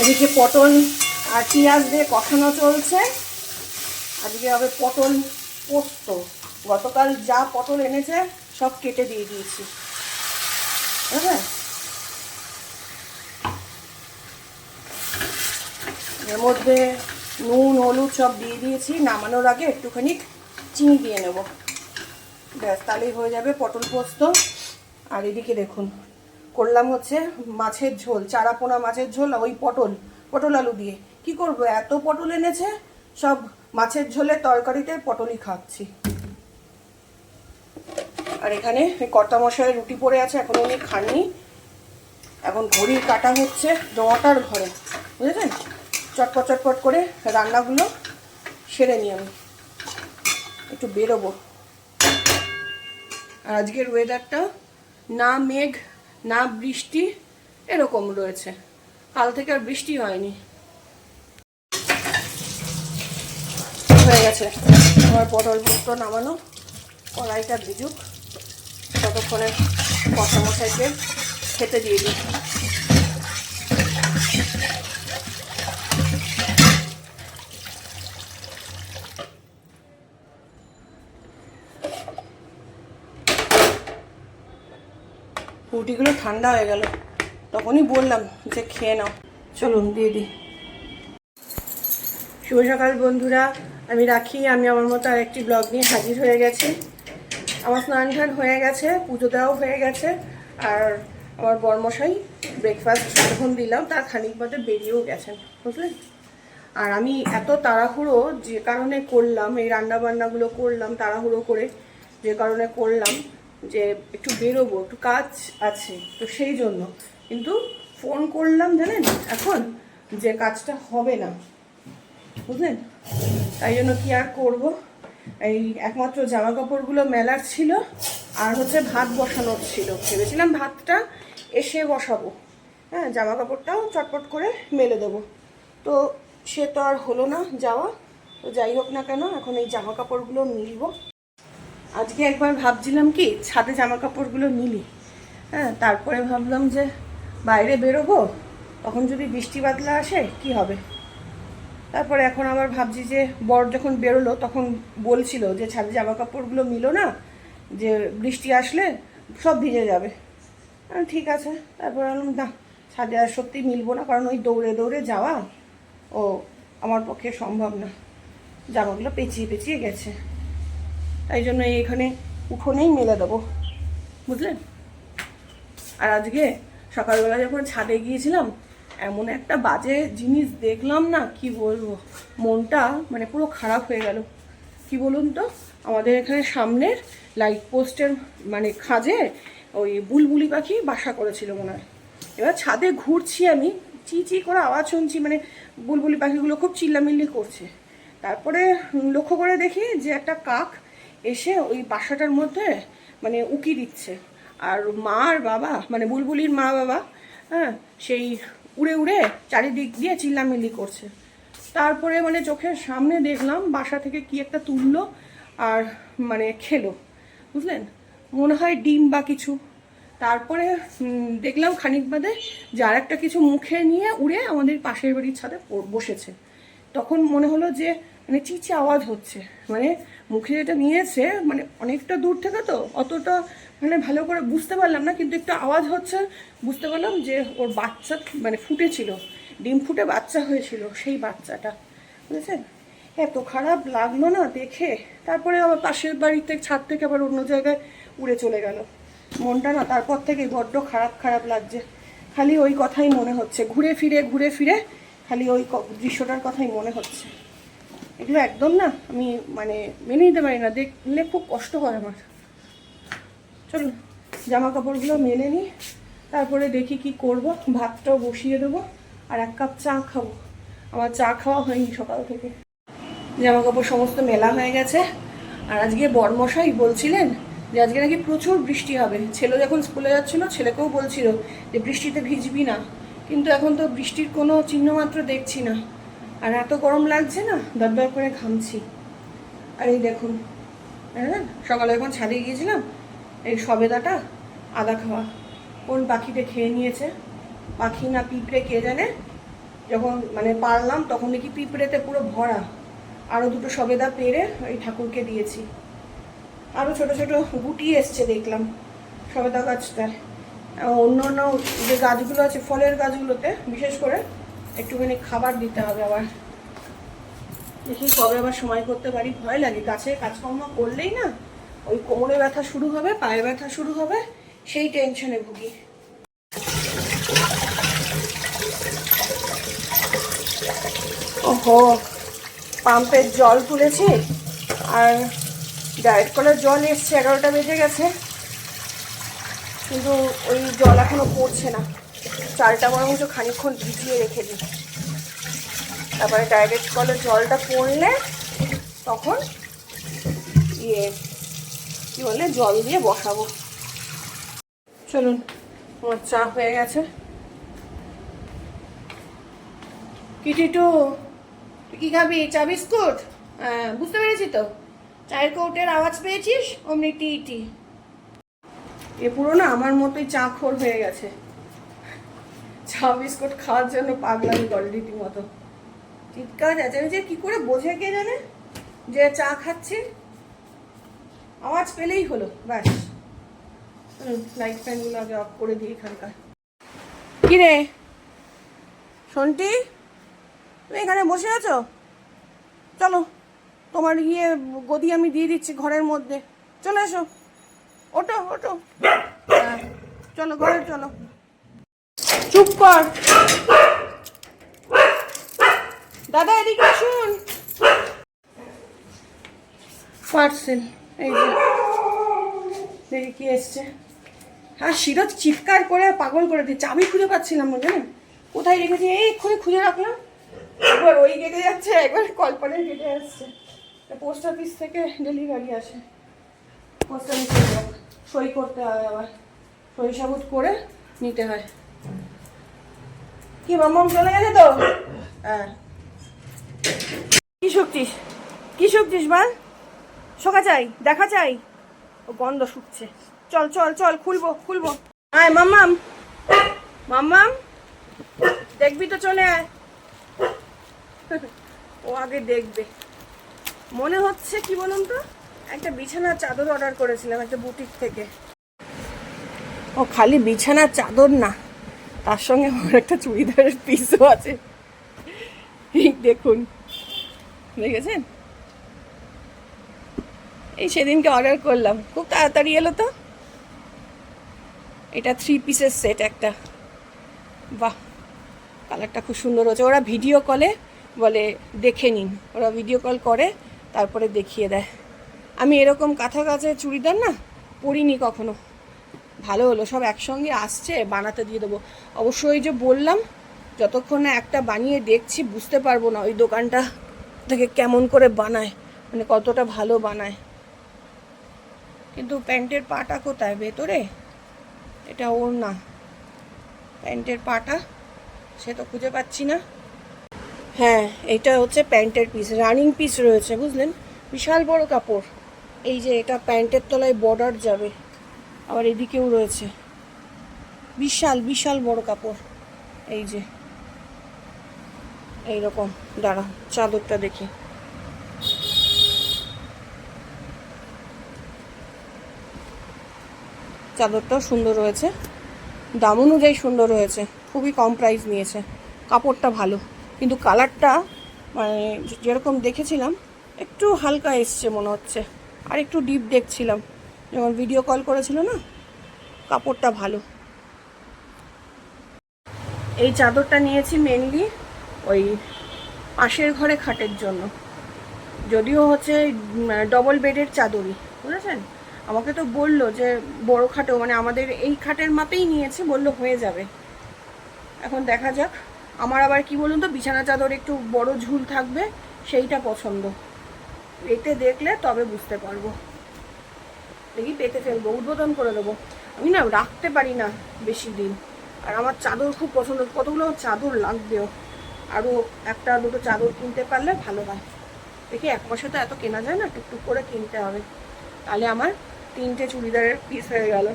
এদিকে পটল আর পেঁয়াজ দিয়ে কষানো চলছে। আজকে হবে পটল পোস্ত। গতকাল যা পটল এনেছে, সব কেটে দিয়ে দিয়েছি। হ্যাঁ এর মধ্যে নুন, হলুদ সব দিয়ে দিয়েছি। নামানোর আগে একটুখানি চিনি দিয়ে নেব। ব্যাস, তাহলেই হয়ে যাবে পটল পোস্ত। আর এদিকে দেখুন করলাম হচ্ছে মাছের ঝোল, চারাপোনা মাছের ঝোল ওই পটল পটল আলু দিয়ে। কি করব? এত পটল এনেছে, সব মাছের ঝোলের তরকারিতে পটলই খাচ্ছি। আর এখানে কর্তা মশাইয়ের রুটি পড়ে আছে, এখন উনি খাননি। এখন ঘড়ির কাটা হচ্ছে নটার ঘরে, বুঝেছেন? চটপট চটপট করে রান্নাগুলো সেরে নিই আমি। একটু বেরোবো। আর আজকের ওয়েদারটা না মেঘ না বৃষ্টি এরকম রয়েছে। কাল থেকে আর বৃষ্টি হয়নি। হয়ে গেছে। আমার পটল পুত্র নামানো। কড়াইটা ভিজুক। ততক্ষণে কষা মশাইকে খেতে দিয়ে দিই। রুটিগুলো ঠান্ডা হয়ে গেল। তখনই বললাম যে খেয়ে নাও। চলুন, দিয়ে দিই। শুভ সকাল বন্ধুরা। আমি রাখি, আমি আমার মতো আরেকটি ব্লগ নিয়ে হাজির হয়ে গেছি। আমার স্নান টান হয়ে গেছে পুজো দেওয়াও হয়ে গেছে, আর আমার বরমশাই ব্রেকফাস্ট যখন দিলাম, তার খানিক বাদে বেরিয়েও গেছেন, বুঝলেন? আর আমি এত তাড়াহুড়ো যে কারণে করলাম, এই রান্না বান্নাগুলো করলাম, তাড়াহুড়ো করে যে কারণে করলাম যে একটু বেরোবো, একটু কাজ আছে, তো সেই জন্য। কিন্তু ফোন করলাম জানেন, এখন যে কাজটা হবে না। বুঝলেন? তাই জন্য কি আর করব? এই একমাত্র জামা কাপড়গুলো মেলার ছিল, আর হচ্ছে ভাত বসানোর ছিল। ভেবেছিলাম ভাতটা এসে বসাবো। হ্যাঁ জামা কাপড়টাও চটপট করে মেলে দেবো। তো সে তো আর হলো না যাওয়া। তো যাই হোক না কেন, এখন এই জামা কাপড়গুলো মিলবো। আজকে একবার ভাবছিলাম কি ছাদে জামা কাপড়গুলো নিলি। হ্যাঁ তারপরে ভাবলাম যে বাইরে বেরোবো, তখন যদি বৃষ্টি বাদলা আসে, কি হবে? তারপরে এখন আবার ভাবছি যে বর যখন বেরোলো, তখন বলছিল যে ছাদে জামা কাপড়গুলো মিলো না, যে বৃষ্টি আসলে সব ভিজে যাবে। ঠিক আছে, তারপরে বললাম না, ছাদে আর সত্যি মিলবো না, কারণ ওই দৌড়ে দৌড়ে যাওয়া ও আমার পক্ষে সম্ভব না। জামাগুলো পেঁচিয়ে পেঁচিয়ে গেছে। তাই জন্য এখানে উঠোনেই মেলে দেবো। বুঝলেন আর আজকে সকালবেলা যখন ছাদে গিয়েছিলাম, এমন একটা বাজে জিনিস দেখলাম না, কি বলব? মনটা মানে পুরো খারাপ হয়ে গেল। কি বলুন তো? আমাদের এখানে সামনের লাইট পোস্টের মানে খাজে ওই বুলবুলি পাখি বাসা করেছিল মনে হয়। এবার ছাদে ঘুরছি আমি, চি চি করে আওয়াজ শুনছি মানে বুলবুলি পাখিগুলো খুব চিল্লামিল্লি করছে। তারপরে লক্ষ্য করে দেখি যে একটা কাক এসে ওই বাসাটার মধ্যে মানে উকি দিচ্ছে। আর মা আর বাবা মানে বুলবুলির মা বাবা হ্যাঁ সেই উড়ে উড়ে চারিদিক দিয়ে চিল্লামিল্লি করছে। তারপরে মানে চোখের সামনে দেখলাম বাসা থেকে কি একটা তুললো আর মানে খেলো, বুঝলেন? মনে হয় ডিম বা কিছু। তারপরে দেখলাম খানিক বাদে যে আর একটা কিছু মুখে নিয়ে উড়ে আমাদের পাশের বাড়ির ছাদে বসেছে। তখন মনে হলো যে মানে চিচি আওয়াজ হচ্ছে। মানে মুখে যেটা নিয়েছে মানে অনেকটা দূর থেকে তো অতটা মানে ভালো করে বুঝতে পারলাম না, কিন্তু একটু আওয়াজ হচ্ছে, বুঝতে পারলাম যে ওর বাচ্চা মানে ফুটেছিল, ডিম ফুটে বাচ্চা হয়েছিল সেই বাচ্চাটা, বুঝেছেন? এত খারাপ লাগল না দেখে, তারপরে আবার পাশের বাড়িতে, ছাদ থেকে আবার অন্য জায়গায় উড়ে চলে গেল। মনটা না তারপর থেকে বড্ড খারাপ খারাপ লাগছে। খালি ওই কথাই মনে হচ্ছে, ঘুরে ফিরে ঘুরে ফিরে, খালি ওই দৃশ্যটার কথাই মনে হচ্ছে। এগুলো একদম না, আমি মানে মেনে নিতে পারি না, দেখলে খুব কষ্ট হয় আমার। চলুন জামা কাপড়গুলো মেলে নিই, তারপরে দেখি কি করব, ভাতটাও বসিয়ে দেবো, আর এক কাপ চা খাব। আমার চা খাওয়া হয়নি সকাল থেকে। জামা কাপড় সমস্ত মেলা হয়ে গেছে, আর আজকে বরমশাই বলছিলেন যে আজকে নাকি প্রচুর বৃষ্টি হবে। ছেলে যখন স্কুলে যাচ্ছিল, ছেলেকেও বলছিল যে বৃষ্টিতে ভিজবি না। কিন্তু এখন তো বৃষ্টির কোনো চিহ্ন মাত্র দেখছি না। আর এত গরম লাগছে না, দরদর করে ঘামছি। আর এই দেখুন হ্যাঁ সকালে যখন ছাদে গিয়েছিলাম, এই সবেদাটা, আদা খাওয়া, কোন পাখিতে খেয়ে নিয়েছে? পাখি না পিঁপড়ে, কে জানে? যখন মানে পারলাম, তখন দেখি পিঁপড়েতে পুরো ভরা। আরও দুটো সবেদা পেরে ওই ঠাকুরকে দিয়েছি। আরও ছোট ছোট গুটি এসছে, দেখলাম, সবেদা গাছটায় অন্য অন্য যে গাছগুলো আছে, ফলের গাছগুলোতে, বিশেষ করে একটুখানি খাবার দিতে হবে আবার। দেখি কবে আবার সময় করতে পারি, ভয় লাগে। গাছে কাজকর্ম করলেই না ওই কোমরে ব্যথা শুরু হবে, পায়ে ব্যথা শুরু হবে, সেই টেনশনে ভুগি। ওহো, পাম্পের জল তুলেছি আর ডায়েট কলার জল এসছে, এগারোটা বেজে গেছে। কিন্তু ওই জল এখনও পড়ছে না। চালটা বরঞ্চ খানিকক্ষণ ভিজিয়ে রেখে দিই। তারপরে ডাইরেক্ট কলে জলটা পড়লে তখন ইয়ে কি বলে, জল দিয়ে বসাবো। চলুন, আমার চা হয়ে গেছে। কি টিটু তুই কি খাবি? চা বিস্কুট? হ্যাঁ বুঝতে পেরেছি তো। চায়ের কৌটের আওয়াজ পেয়েছিস? অমনি টি টি। এ পুরো না আমার মতোই চা খোর হয়ে গেছে। চা বিস্কুট খাওয়ার জন্য পাগলামি করে রীতিমতো। চিৎকার চেঁচামেচি কি করে বোঝে কে জানে? যে চা খাচ্ছি। আওয়াজ পেলেই হলো ব্যাস। লাইট ফ্যানগুলো আগে অফ করে দিই এখানকার। কি রে? শোনটি তুমি এখানে বসে আছো? চলো তোমার ইয়ে গদি আমি দিয়ে দিচ্ছি ঘরের মধ্যে। চলে এসো। ওটো ওটো হ্যাঁ, চলো ঘরে চলো। চুপ কর। দাদা, এদিকে আসুন। পার্সেল এই যে, দেখি কি এসছে। হ্যাঁ সিরজ চিৎকার করে পাগল করে দিচ্ছে আমি খুঁজে পাচ্ছিলাম না, জানেন? কোথায় রেখেছি? এই এক্ষুনি খুঁজে রাখলাম। একবার ওই গেটে যাচ্ছে, একবার কল্পনার গেটে আসছে। পোস্ট অফিস থেকে ডেলিভারি আসে। পোস্ট অফিসে সই করতে হয় আবার। সই সাবুত করে নিতে হয়। কি মাম্মাম চলে গেছে তো? হ্যাঁ। কি শুকছিস কি শুকছিস বল শোকা চাই, দেখা চাই। ও গন্ধ শুকছে। চল চল চল, খুলবো খুলবো। আয় মাম্মাম মাম্মাম দেখবি তো চলে আয়। ও আগে দেখবে। মনে হচ্ছে, কি বলুন তো? একটা বিছানার চাদর অর্ডার করেছিলাম, একটা বুটিক থেকে। ও খালি বিছানার চাদর না। তার সঙ্গে আমার একটা চুড়িদারের পিসও আছে। এই দেখুন। দেখেছেন? এই সেদিনকে অর্ডার করলাম। খুব তাড়াতাড়ি এলো তো। এটা থ্রি পিসের সেট একটা। বাহ! কালারটা খুব সুন্দর হচ্ছে ওরা ভিডিও কলে বলে, দেখে নিন। ওরা ভিডিও কল করে, তারপরে দেখিয়ে দেয়। আমি এরকম কাঁথা কাছে চুড়িদার না পরিনি কখনো। ভালো হলো, সব একসঙ্গে আসছে, বানাতে দিয়ে দেবো। অবশ্যই যে বললাম, যতক্ষণ না একটা বানিয়ে দেখছি, বুঝতে পারব না ওই দোকানটা থেকে কেমন করে বানায় মানে কতটা ভালো বানায়। কিন্তু প্যান্টের পাটা কোথায়? ভেতরে? এটা ওর না। প্যান্টের পাটা, সে তো খুঁজে পাচ্ছি না। হ্যাঁ এটা হচ্ছে প্যান্টের পিস রানিং পিস রয়েছে, বুঝলেন? বিশাল বড় কাপড়। এই যে এটা প্যান্টের তলায় বর্ডার যাবে। আবার এদিকেও রয়েছে। বিশাল বিশাল বড় কাপড়। এই যে। এইরকম। দাঁড়া, চাদরটা দেখি। চাদরটাও সুন্দর রয়েছে। দাম অনুযায়ী সুন্দর রয়েছে। খুবই কম প্রাইস নিয়েছে। কাপড়টা ভালো। কিন্তু কালারটা মানে যেরকম দেখেছিলাম, একটু হালকা এসছে মনে হচ্ছে। আর একটু ডিপ দেখছিলাম। যখন ভিডিও কল করেছিল না, কাপড়টা ভালো। এই চাদরটা নিয়েছি মেনলি ওই পাশের ঘরে খাটের জন্য। যদিও হচ্ছে ডবল বেডের চাদরই, বুঝেছেন? আমাকে তো বলল যে বড় খাটেও মানে আমাদের এই খাটের মাপেই নিয়েছে, বলল হয়ে যাবে। এখন দেখা যাক। আমার আবার কি বলুন তো, বিছানা চাদর একটু বড় ঝুল থাকবে, সেইটা পছন্দ। এতে দেখলে তবে বুঝতে পারব। দেখি পেতে ফেলব, উদ্বোধন করে দেবো। আমি না রাখতে পারি না বেশি দিন। আর আমার চাদর খুব পছন্দ, কতগুলো চাদর লাগবেও। আরও একটা দুটো চাদর কিনতে পারলে ভালো হয়। দেখি এক মাসে তো এত কেনা যায় না, টুকটুক করে কিনতে হবে। তাহলে আমার তিনটে চুড়িদারের পিস হয়ে গেল।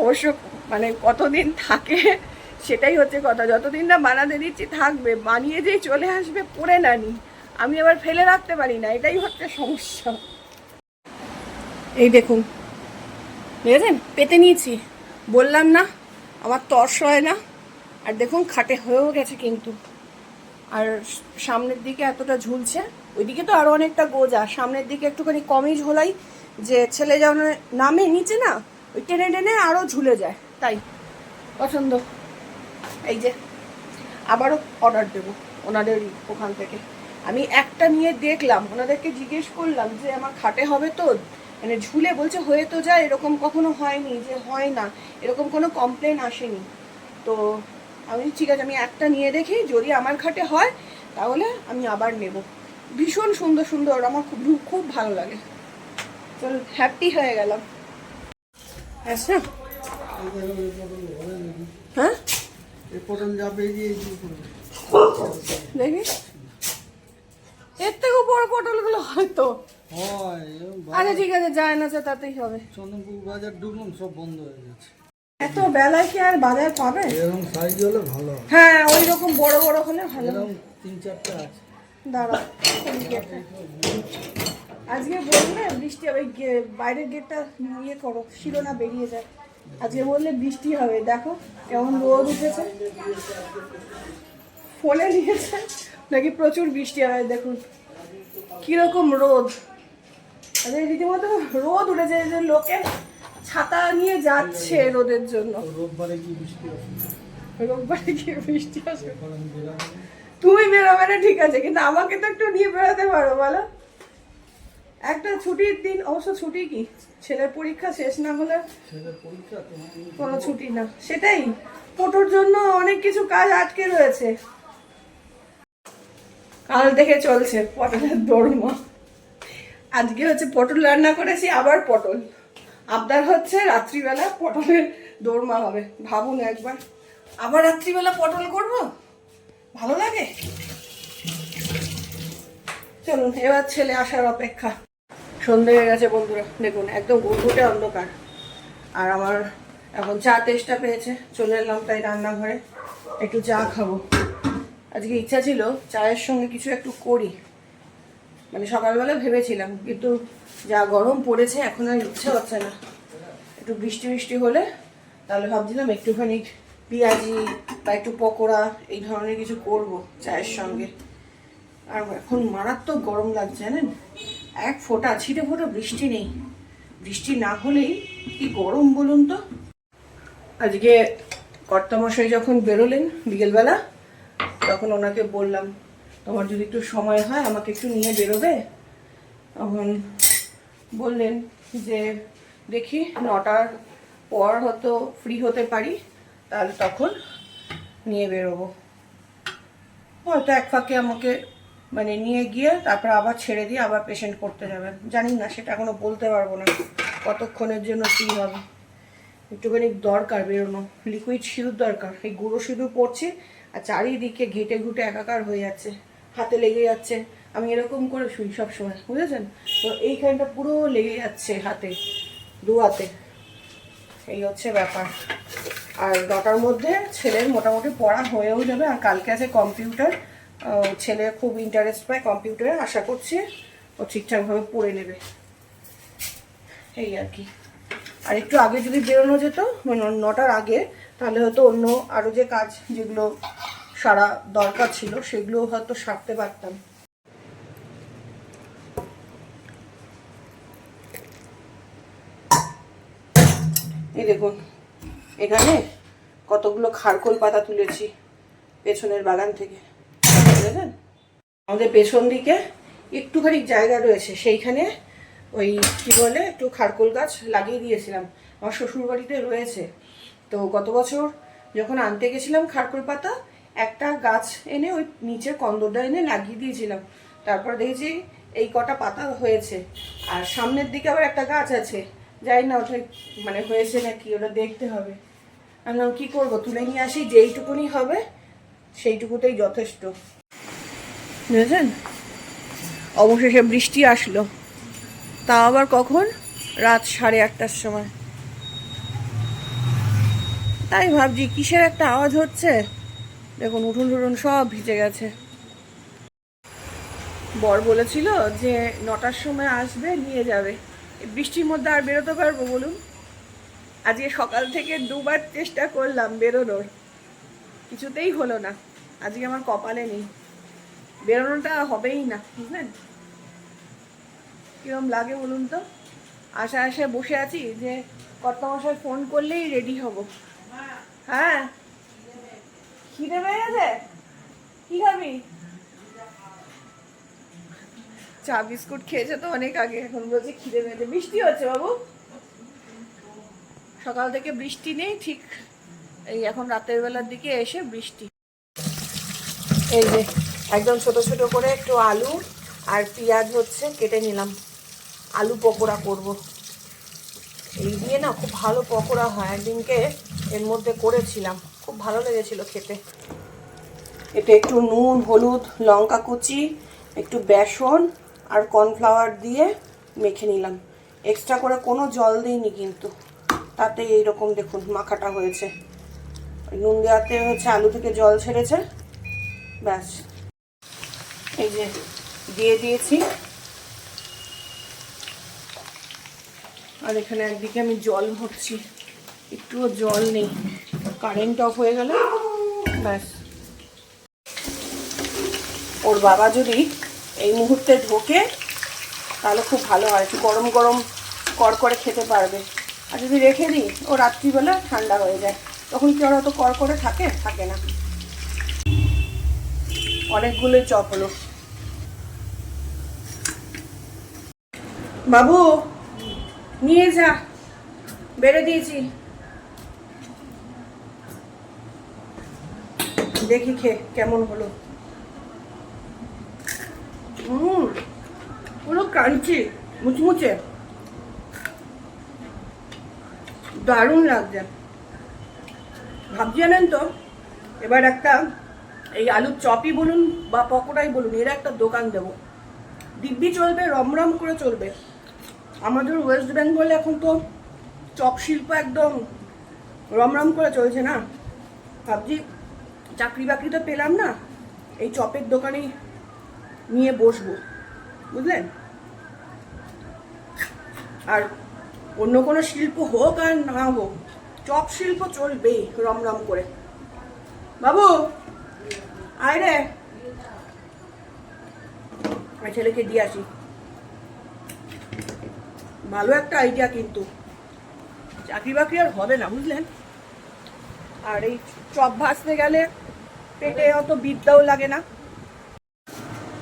অবশ্য মানে কতদিন থাকে সেটাই হচ্ছে কথা। যতদিন না বানাতে দিচ্ছি থাকবে, বানিয়ে যেই চলে আসবে পরে না নি। আমি আবার ফেলে রাখতে পারি না, এটাই হচ্ছে সমস্যা। এই দেখুন। দেখেছেন? পেতে নিয়েছি। বললাম না আমার তর্স হয় না। আর দেখুন, খাটে হয়েও গেছে কিন্তু। আর সামনের দিকে এতটা ঝুলছে, ওইদিকে তো আরও অনেকটা গোজা। সামনের দিকে একটুখানি কমই ঝোলাই, যে ছেলে যেমন নামে নিচে না, ওই টেনে টেনে আরও ঝুলে যায়। তাই, পছন্দ। এই যে, আবারও অর্ডার দেবো ওনাদের ওখান থেকে। আমি একটা নিয়ে দেখলাম, ওনাদেরকে জিজ্ঞেস করলাম যে, আমার খাটে হবে তো? মানে ঝুলে বলছে, হয়ে তো যায়, এরকম কখনো হয়নি যে হয় না, এরকম কোনো কমপ্লেন আসেনি। তো আমি ঠিক আছে, আমি একটা নিয়ে দেখি, যদি আমার খাটে হয়, তাহলে আমি আবার নেব। ভীষণ সুন্দর সুন্দর, আমার খুব খুব ভালো লাগে। চল হ্যাপি হয়ে গেলাম। আচ্ছা। হ্যাঁ। দেখি। এর থেকে বড় পটলগুলো হয়তো। হয় আচ্ছা ঠিক আছে যায় না তাতেই হবে। চন্দনপুর বাজার ঢুকলাম সব বন্ধ হয়ে গেছে। এত বেলায় কি আর বাজার পাবে? এরকম সাইজ হলে ভালো হ্যাঁ ওই রকম বড় বড় হলে ভালো এরকম তিন চারটা আছে। দাঁড়া আজকে বললে বৃষ্টি হবে বাইরের গেটটা ইয়ে করো শিরোনা বেরিয়ে যায়। আজকে বললে বৃষ্টি হবে দেখো কেমন রোদ উঠেছে। ফোনে নিয়েছে নাকি প্রচুর বৃষ্টি হবে দেখুন। কীরকম রোদ। রীতিমতো রোদ উঠেছে যে লোকে ছাতা নিয়ে যাচ্ছে রোদের জন্য। রোববারে কি বৃষ্টি রোববারে গিয়ে বৃষ্টি আসবে? তুমি বেরোবে না ঠিক আছে কিন্তু আমাকে তো একটু নিয়ে বেরোতে পারো বলো। একটা ছুটির দিন অবশ্য ছুটি কি? ছেলের পরীক্ষা শেষ না হলে তোমার কোনো ছুটি না। সেটাই পোটোর জন্য অনেক কিছু কাজ আটকে রয়েছে। কাল দেখে চলছে পটলের দোরমা আজকে হচ্ছে পটল রান্না করেছি, আবার পটল। আবদার হচ্ছে রাত্রিবেলা পটলের দোরমা হবে, ভাবুন একবার। আবার রাত্রিবেলা পটল করব? ভালো লাগে? চলুন, এবার ছেলে আসার অপেক্ষা। সন্ধে হয়ে গেছে বন্ধুরা, দেখুন, একদম ঘুটঘুটে অন্ধকার। আর আমার এখন চা তেষ্টা পেয়েছে, চলে এলাম তাই রান্নাঘরে। একটু চা খাব। আজকে ইচ্ছা ছিল চায়ের সঙ্গে কিছু একটু করি। মানে সকালবেলা ভেবেছিলাম, কিন্তু যা গরম পড়েছে, এখন আর ইচ্ছে হচ্ছে না। একটু বৃষ্টি বৃষ্টি হলে, তাহলে ভাবছিলাম একটুখানি পেঁয়াজি বা একটু পকোড়া, এই ধরনের কিছু করব চায়ের সঙ্গে। আর এখন মারাত্মক গরম লাগছে, জানেন? এক ফোঁটা ছিটে ফোঁটা বৃষ্টি নেই। বৃষ্টি না হলেই কি গরম বলুন তো? আজকে কর্তামশাই যখন বেরোলেন বিকেলবেলা, তখন ওনাকে বললাম তোমার যদি একটু সময় হয়, আমাকে একটু নিয়ে বেরোবে? তখন বললেন যে, দেখি, নটার পর হয়তো ফ্রি হতে পারি, তাহলে তখন নিয়ে বেরোবো। হয়তো এক ফাঁকে আমাকে মানে নিয়ে গিয়ে তারপর আবার ছেড়ে দিয়ে আবার পেশেন্ট করতে যাবেন জানি না, সেটা এখনও বলতে পারব না, কতক্ষণের জন্য কী হবে। একটুখানি দরকার বেরোনো লিকুইড সিঁদুর দরকার। এই গুঁড়ো সিঁদুর পড়ছে আর চারিদিকে ঘেটে ঘুটে একাকার হয়ে যাচ্ছে। হাতে লেগে যাচ্ছে। আমি এরকম করে শুই সব সময় বুঝেছেন? তো এইখানটা পুরো লেগে যাচ্ছে হাতে দু হাতে এই হচ্ছে ব্যাপার। আর নটার মধ্যে ছেলের মোটামুটি পড়া হয়েও যাবে, আর কালকে আছে কম্পিউটার। ছেলে খুব ইন্টারেস্ট পায় কম্পিউটারে, আশা করছি ও ঠিকঠাকভাবে পড়ে নেবে। এই আর কি। আর একটু আগে যদি বেরোনো যেত মানে নটার আগে, তাহলে হয়তো অন্য আরও যে কাজ, যেগুলো সারা দরকার ছিল সেগুলো হয়তো সারতে পারতাম। এই দেখুন, এখানে কতগুলো খারকোল পাতা তুলেছি, পেছনের বাগান থেকে। বুঝলেন? আমাদের পেছন দিকে একটুখানি জায়গা রয়েছে, সেইখানে ওই কি বলে, একটু খারকোল গাছ লাগিয়ে দিয়েছিলাম। আমার শ্বশুর বাড়িতে রয়েছে। তো গত বছর যখন আনতে গেছিলাম খারকোল পাতা একটা গাছ এনে ওই নিচে কন্দরটা এনে লাগিয়ে দিয়েছিলাম। তারপর দেখেছি এই কটা পাতা হয়েছে। আর সামনের দিকে আবার একটা গাছ আছে। যাই না ওটা মানে হয়েছে নাকি, ওটা দেখতে হবে। আমি কি করব? তুলে নিয়ে আসি, যেইটুকুনি হবে, সেইটুকুতেই যথেষ্ট। বুঝেছেন? অবশেষে বৃষ্টি আসলো। তা আবার কখন? রাত সাড়ে আটটার সময়। তাই ভাবছি, কিসের একটা আওয়াজ হচ্ছে? দেখুন, উঠুন টুঠুন সব ভিজে গেছে। বর বলেছিল যে নটার সময় আসবে, নিয়ে যাবে। বৃষ্টির মধ্যে আর বেরোতে পারব, বলুন? আজকে সকাল থেকে দুবার চেষ্টা করলাম বেরোনোর। কিছুতেই হলো না। আজকে আমার কপালে নেই। বেরোনোটা হবেই না, বুঝলেন? কিরম লাগে বলুন তো? আশা আশা বসে আছি যে কর্তা মশাই ফোন করলেই রেডি হব। হ্যাঁ খিদে পেয়ে গেছে? কি খাবি? চা, বিস্কুট খেয়েছে তো অনেক আগে, এখন বলছে খিদে পেয়েছে বৃষ্টি হচ্ছে বাবু। সকাল থেকে বৃষ্টি নেই, ঠিক এই এখন রাতের বেলার দিকে এসে বৃষ্টি। এই যে, একদম ছোট ছোট করে একটু আলু আর পেঁয়াজ হচ্ছে কেটে নিলাম। আলু পকোড়া করব। এই দিয়ে না খুব ভালো পকোড়া হয়, একদিনকে এর মধ্যে করেছিলাম। খুব ভালো লেগেছিল খেতে। এটা একটু নুন, হলুদ, লঙ্কা কুচি, একটু বেসন আর কর্নফ্লাওয়ার দিয়ে মেখে নিলাম। এক্সট্রা করে কোনো জল দিইনি কিন্তু। তাতে এইরকম দেখুন মাখাটা হয়েছে। নুন দেওয়াতে হচ্ছে আলু থেকে জল ছেড়েছে। ব্যাস। এই যে দিয়ে দিয়েছি। আর এখানে একদিকে আমি জল ভরছি। একটুও জল নেই। কারেন্ট অফ হয়ে গেলে, ব্যাস। ওর বাবা যদি এই মুহূর্তে ঢোকে, তাহলে খুব ভালো হয়, একটু গরম গরম কর করে খেতে পারবে। আর যদি রেখে দিই, ও রাত্রিবেলা ঠান্ডা হয়ে যায়। তখন কি ওরা তো কর করে থাকে? থাকে না। অনেকগুলো চপ হলো। বাবু, নিয়ে যা। বেড়ে দিয়েছি। দেখি খে কেমন হলো? পুরো ক্রাঞ্চি, মুচমুচে। দারুণ লাগছে। ভাবছি জানেন তো, এবার একটা এই আলুর চপই বলুন বা পকোড়াই বলুন, এর একটা দোকান দেব। দিব্যি চলবে, রমরম করে চলবে। আমাদের ওয়েস্ট বেঙ্গলে এখন তো চপ শিল্প একদম রমরম করে চলছে না। ভাবছি চাকরি বাকরি তো পেলাম না, এই চপের দোকানে নিয়ে বসবো, বুঝলেন? আর অন্য কোনো শিল্প হোক আর না হোক, চপ শিল্প চলবেই রমরম করে। বাবু, আয় রে। ছেলেকে দিয়ে আসি। ভালো একটা আইডিয়া কিন্তু। চাকরি বাকরি আর হবে না, বুঝলেন? আর এই চপ ভাসতে গেলে পেটে অত বিদ্যাও লাগে না।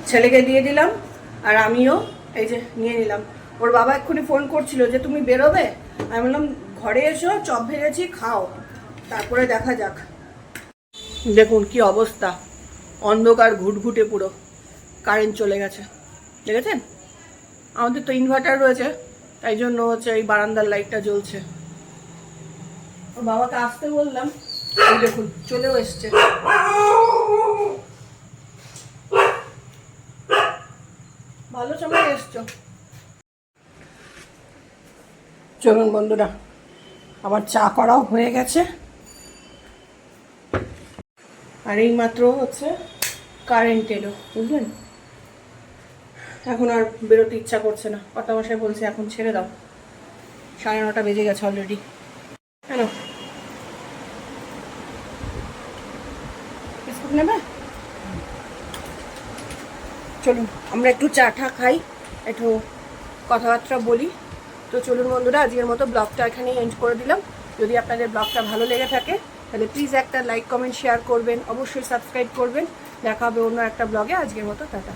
ছেলেকে দিয়ে দিলাম আর আমিও এই যে নিয়ে নিলাম। ওর বাবা এক্ষুনি ফোন করছিল যে, তুমি বেরোবে? আমি বললাম, ঘরে এসো, চপ ভেজেছি, খাও। তারপরে দেখা যাক। দেখুন কি অবস্থা। অন্ধকার ঘুটঘুটে পুরো। কারেন্ট চলে গেছে। দেখেছেন? আমাদের তো ইনভার্টার রয়েছে, তাই জন্য হচ্ছে এই বারান্দার লাইটটা জ্বলছে। বাবাকে আসতে বললাম দেখুন, চলেও এসছে। ভালো সময় এসছো। চলুন বন্ধুরা, আবার চা করাও হয়ে গেছে। আর এই মাত্র হচ্ছে কারেন্ট এলো, বুঝলেন? এখন আর বেরোতে ইচ্ছা করছে না। মশাই বলছে, এখন ছেড়ে দাও। সাড়ে নটা বেজে গেছে অলরেডি কেন বিস্কুট নেবে চলুন আমরা একটু চা টা খাই, একটু কথাবার্তা বলি। তো চলুন বন্ধুরা, আজকের মতো ব্লগটা এখানেই এন্ড করে দিলাম। যদি আপনাদের ব্লগটা ভালো লেগে থাকে, তাহলে প্লিজ একটা লাইক কমেন্ট শেয়ার করবেন। অবশ্যই সাবস্ক্রাইব করবেন। দেখা হবে অন্য একটা ব্লগে। আজকের মতো, টাটা।